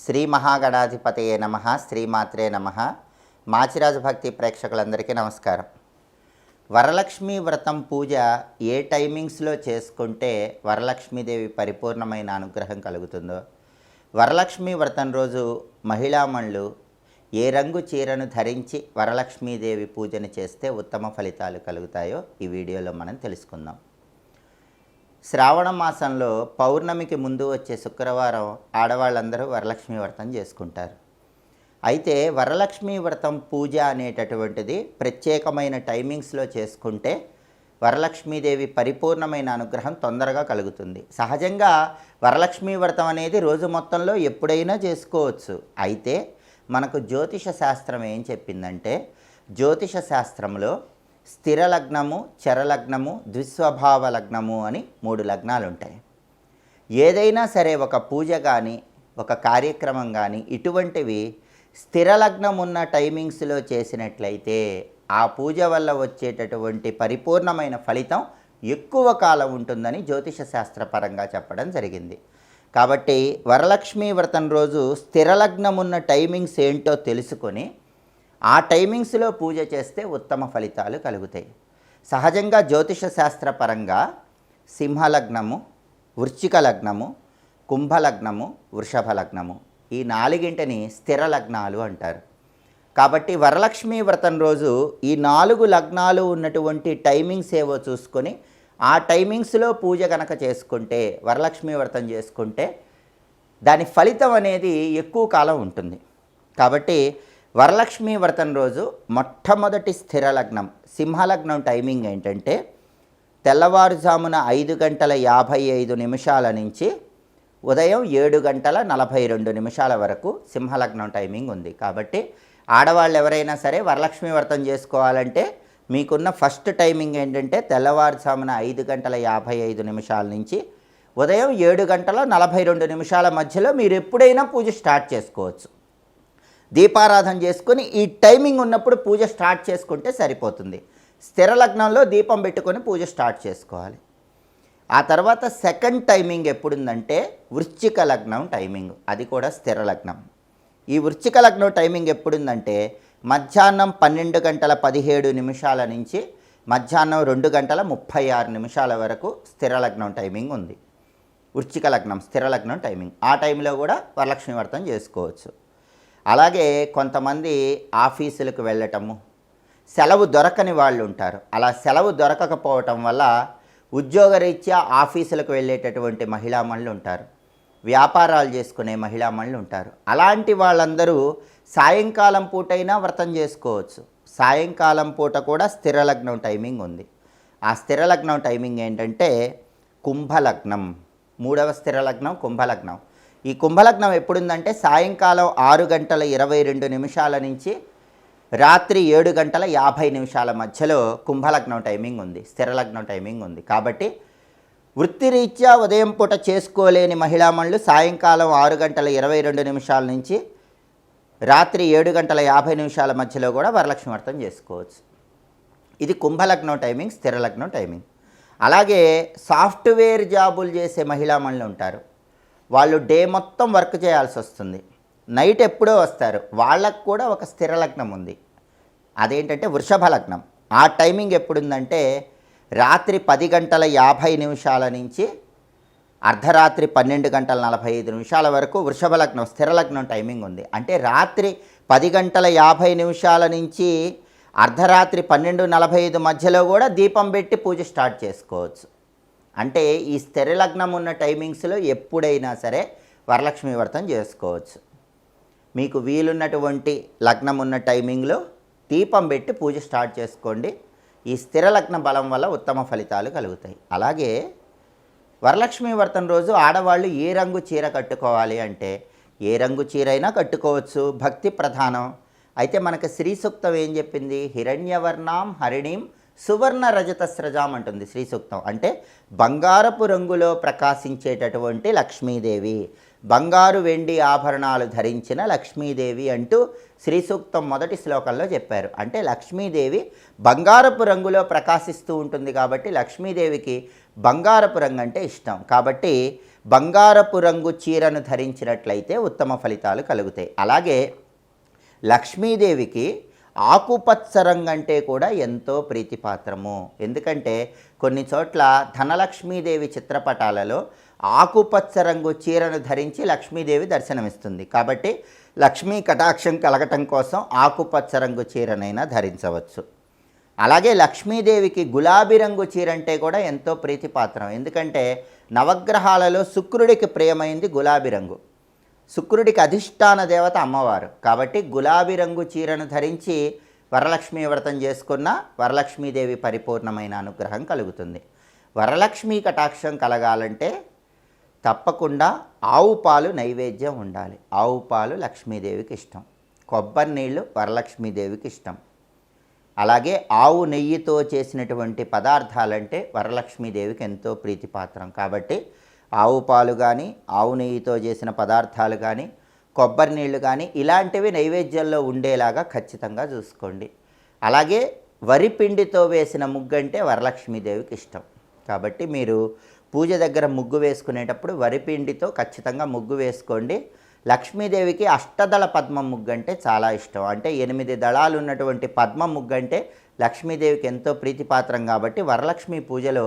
శ్రీ మహాగణాధిపతయే నమ శ్రీమాత్రే నమ. మాచిరాజు భక్తి ప్రేక్షకులందరికీ నమస్కారం. వరలక్ష్మి వ్రతం పూజ ఏ టైమింగ్స్లో చేసుకుంటే వరలక్ష్మీదేవి పరిపూర్ణమైన అనుగ్రహం కలుగుతుందో వరలక్ష్మి వ్రతం రోజు మహిళామణులు ఏ రంగు చీరను ధరించి వరలక్ష్మీదేవి పూజను చేస్తే ఉత్తమ ఫలితాలు కలుగుతాయో ఈ వీడియోలో మనం తెలుసుకుందాం. శ్రావణ మాసంలో పౌర్ణమికి ముందు వచ్చే శుక్రవారం ఆడవాళ్ళందరూ వరలక్ష్మి వ్రతం చేసుకుంటారు. అయితే వరలక్ష్మి వ్రతం పూజ అనేటటువంటిది ప్రత్యేకమైన టైమింగ్స్లో చేసుకుంటే వరలక్ష్మీదేవి పరిపూర్ణమైన అనుగ్రహం తొందరగా కలుగుతుంది. సహజంగా వరలక్ష్మి వ్రతం అనేది రోజు మొత్తంలో ఎప్పుడైనా చేసుకోవచ్చు. అయితే మనకు జ్యోతిష శాస్త్రం ఏం చెప్పిందంటే జ్యోతిష శాస్త్రంలో స్థిర లగ్నము చరలగ్నము ద్విస్వభావ లగ్నము అని మూడు లగ్నాలు ఉంటాయి ఏదైనా సరే ఒక పూజ కానీ ఒక కార్యక్రమం కానీ ఇటువంటివి స్థిర లగ్నం ఉన్న టైమింగ్స్లో చేసినట్లయితే ఆ పూజ వల్ల వచ్చేటటువంటి పరిపూర్ణమైన ఫలితం ఎక్కువ కాలం ఉంటుందని జ్యోతిష శాస్త్రపరంగా చెప్పడం జరిగింది. కాబట్టి వరలక్ష్మి వ్రతం రోజు స్థిర లగ్నం ఉన్న టైమింగ్స్ ఏంటో తెలుసుకొని ఆ టైమింగ్స్లో పూజ చేస్తే ఉత్తమ ఫలితాలు కలుగుతాయి. సహజంగా జ్యోతిష శాస్త్రపరంగా సింహలగ్నము వృశ్చిక లగ్నము కుంభలగ్నము వృషభ లగ్నము ఈ నాలుగింటిని స్థిర లగ్నాలు అంటారు. కాబట్టి వరలక్ష్మి వ్రతం రోజు ఈ నాలుగు లగ్నాలు ఉన్నటువంటి టైమింగ్స్ ఏవో చూసుకొని ఆ టైమింగ్స్లో పూజ కనుక చేసుకుంటే వరలక్ష్మి వ్రతం చేసుకుంటే దాని ఫలితం అనేది ఎక్కువ కాలం ఉంటుంది. కాబట్టి వరలక్ష్మి వ్రతం రోజు మొట్టమొదటి స్థిర లగ్నం సింహలగ్నం టైమింగ్ ఏంటంటే తెల్లవారుజామున ఐదు గంటల యాభై ఐదు నిమిషాల నుంచి ఉదయం ఏడు గంటల నలభై రెండు నిమిషాల వరకు సింహలగ్నం టైమింగ్ ఉంది. కాబట్టి ఆడవాళ్ళు ఎవరైనా సరే వరలక్ష్మి వ్రతం చేసుకోవాలంటే మీకున్న ఫస్ట్ టైమింగ్ ఏంటంటే తెల్లవారుజామున ఐదు గంటల యాభై ఐదు నిమిషాల నుంచి ఉదయం ఏడు గంటల నలభై రెండు నిమిషాల మధ్యలో మీరు ఎప్పుడైనా పూజ స్టార్ట్ చేసుకోవచ్చు. దీపారాధన చేసుకొని ఈ టైమింగ్ ఉన్నప్పుడు పూజ స్టార్ట్ చేసుకుంటే సరిపోతుంది. స్థిర లగ్నంలో దీపం పెట్టుకొని పూజ స్టార్ట్ చేసుకోవాలి. ఆ తర్వాత సెకండ్ టైమింగ్ ఎప్పుడుందంటే వృశ్చిక లగ్నం టైమింగ్. అది కూడా స్థిర లగ్నం. ఈ వృశ్చిక లగ్నం టైమింగ్ ఎప్పుడుందంటే మధ్యాహ్నం పన్నెండు గంటల పదిహేడు నిమిషాల నుంచి మధ్యాహ్నం రెండు గంటల ముప్పై ఆరు నిమిషాల వరకు స్థిర లగ్నం టైమింగ్ ఉంది. వృశ్చిక లగ్నం స్థిర లగ్నం టైమింగ్. ఆ టైంలో కూడా వరలక్ష్మి వ్రతం చేసుకోవచ్చు. అలాగే కొంతమంది ఆఫీసులకు వెళ్ళటము సెలవు దొరకని వాళ్ళు ఉంటారు. అలా సెలవు దొరకకపోవటం వల్ల ఉద్యోగరీత్యా ఆఫీసులకు వెళ్ళేటటువంటి మహిళామణులు ఉంటారు. వ్యాపారాలు చేసుకునే మహిళామణులు ఉంటారు. అలాంటి వాళ్ళందరూ సాయంకాలం పూటైనా వ్రతం చేసుకోవచ్చు. సాయంకాలం పూట కూడా స్థిర లగ్నం టైమింగ్ ఉంది. ఆ స్థిర లగ్నం టైమింగ్ ఏంటంటే కుంభలగ్నం. మూడవ స్థిర లగ్నం కుంభలగ్నం. ఈ కుంభలగ్నం ఎప్పుడుందంటే సాయంకాలం ఆరు గంటల ఇరవై రెండు నిమిషాల నుంచి రాత్రి ఏడు గంటల యాభై నిమిషాల మధ్యలో కుంభలగ్నం టైమింగ్ ఉంది స్థిరలగ్నం టైమింగ్ ఉంది. కాబట్టి వృత్తిరీత్యా ఉదయం పూట చేసుకోలేని మహిళామణులు సాయంకాలం ఆరు గంటల ఇరవై రెండు నిమిషాల నుంచి రాత్రి ఏడు గంటల యాభై నిమిషాల మధ్యలో కూడా వరలక్ష్మి వ్రతం చేసుకోవచ్చు. ఇది కుంభలగ్నం టైమింగ్ స్థిరలగ్నం టైమింగ్. అలాగే సాఫ్ట్వేర్ జాబులు చేసే మహిళామణులు ఉంటారు. వాళ్ళు డే మొత్తం వర్క్ చేయాల్సి వస్తుంది. నైట్ ఎప్పుడో వస్తారు. వాళ్ళకు కూడా ఒక స్థిర లగ్నం ఉంది. అదేంటంటే వృషభ లగ్నం. ఆ టైమింగ్ ఎప్పుడుందంటే రాత్రి పది గంటల యాభై నిమిషాల నుంచి అర్ధరాత్రి పన్నెండు గంటల నలభై ఐదు నిమిషాల వరకు వృషభ లగ్నం స్థిర లగ్నం టైమింగ్ ఉంది. అంటే రాత్రి పది గంటల యాభై నిమిషాల నుంచి అర్ధరాత్రి పన్నెండు నలభై ఐదు మధ్యలో కూడా దీపం పెట్టి పూజ స్టార్ట్ చేసుకోవచ్చు. అంటే ఈ స్థిర లగ్నం ఉన్న టైమింగ్స్లో ఎప్పుడైనా సరే వరలక్ష్మి వ్రతం చేసుకోవచ్చు. మీకు వీలున్నటువంటి లగ్నం ఉన్న టైమింగ్లో దీపం పెట్టి పూజ స్టార్ట్ చేసుకోండి. ఈ స్థిర లగ్న బలం వల్ల ఉత్తమ ఫలితాలు కలుగుతాయి. అలాగే వరలక్ష్మి వ్రతం రోజు ఆడవాళ్ళు ఏ రంగు చీర కట్టుకోవాలి అంటే ఏ రంగు చీర అయినా కట్టుకోవచ్చు. భక్తి ప్రధానం. అయితే మనకు శ్రీ సూక్తం ఏం చెప్పింది? హిరణ్యవర్ణాం హరిణీం సువర్ణ రజత స్రజాం అంటుంది శ్రీ సూక్తం అంటే బంగారపు రంగులో ప్రకాశించేటటువంటి లక్ష్మీదేవి బంగారు వెండి ఆభరణాలు ధరించిన లక్ష్మీదేవి అంటూ శ్రీ సూక్తం మొదటి శ్లోకంలో చెప్పారు. అంటే లక్ష్మీదేవి బంగారపు రంగులో ప్రకాశిస్తూ ఉంటుంది కాబట్టి లక్ష్మీదేవికి బంగారపు రంగు అంటే ఇష్టం. కాబట్టి బంగారపు రంగు చీరను ధరించినట్లయితే ఉత్తమ ఫలితాలు కలుగుతాయి. అలాగే లక్ష్మీదేవికి ఆకుపచ్చ రంగు అంటే కూడా ఎంతో ప్రీతిపాత్రము. ఎందుకంటే కొన్ని చోట్ల ధనలక్ష్మీదేవి చిత్రపటాలలో ఆకుపచ్చ రంగు చీరను ధరించి లక్ష్మీదేవి దర్శనమిస్తుంది. కాబట్టి లక్ష్మీ కటాక్షం కలగటం కోసం ఆకుపచ్చ రంగు చీరనైనా ధరించవచ్చు. అలాగే లక్ష్మీదేవికి గులాబీ రంగు చీర అంటే కూడా ఎంతో ప్రీతిపాత్రం. ఎందుకంటే నవగ్రహాలలో శుక్రుడికి ప్రియమైంది గులాబీ రంగు. శుక్రుడికి అధిష్టాన దేవత అమ్మవారు. కాబట్టి గులాబీ రంగు చీరను ధరించి వరలక్ష్మి వ్రతం చేసుకున్న వరలక్ష్మీదేవి పరిపూర్ణమైన అనుగ్రహం కలుగుతుంది. వరలక్ష్మి కటాక్షం కలగాలంటే తప్పకుండా ఆవు పాలు నైవేద్యం ఉండాలి. ఆవు పాలు లక్ష్మీదేవికి ఇష్టం. కొబ్బరి నీళ్ళు వరలక్ష్మీదేవికి ఇష్టం. అలాగే ఆవు నెయ్యితో చేసినటువంటి పదార్థాలంటే వరలక్ష్మీదేవికి ఎంతో ప్రీతిపాత్రం. కాబట్టి ఆవు పాలు కానీ ఆవు నెయ్యితో చేసిన పదార్థాలు కానీ కొబ్బరి నీళ్ళు కానీ ఇలాంటివి నైవేద్యంలో ఉండేలాగా ఖచ్చితంగా చూసుకోండి. అలాగే వరి పిండితో వేసిన ముగ్గు అంటే వరలక్ష్మీదేవికి ఇష్టం. కాబట్టి మీరు పూజ దగ్గర ముగ్గు వేసుకునేటప్పుడు వరిపిండితో ఖచ్చితంగా ముగ్గు వేసుకోండి. లక్ష్మీదేవికి అష్టదళ పద్మ ముగ్గు అంటే చాలా ఇష్టం. అంటే ఎనిమిది దళాలు ఉన్నటువంటి పద్మ ముగ్గు అంటే లక్ష్మీదేవికి ఎంతో ప్రీతిపాత్రం కాబట్టి వరలక్ష్మి పూజలో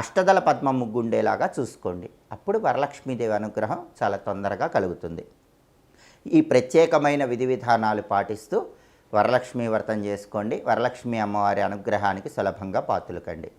అష్టదళ పద్మ ముగ్గు ఉండేలాగా చూసుకోండి. అప్పుడు వరలక్ష్మీదేవి అనుగ్రహం చాలా తొందరగా కలుగుతుంది. ఈ ప్రత్యేకమైన విధి విధానాలు పాటిస్తూ వరలక్ష్మి వ్రతం చేసుకోండి. వరలక్ష్మి అమ్మవారి అనుగ్రహానికి సులభంగా పాతులకండి.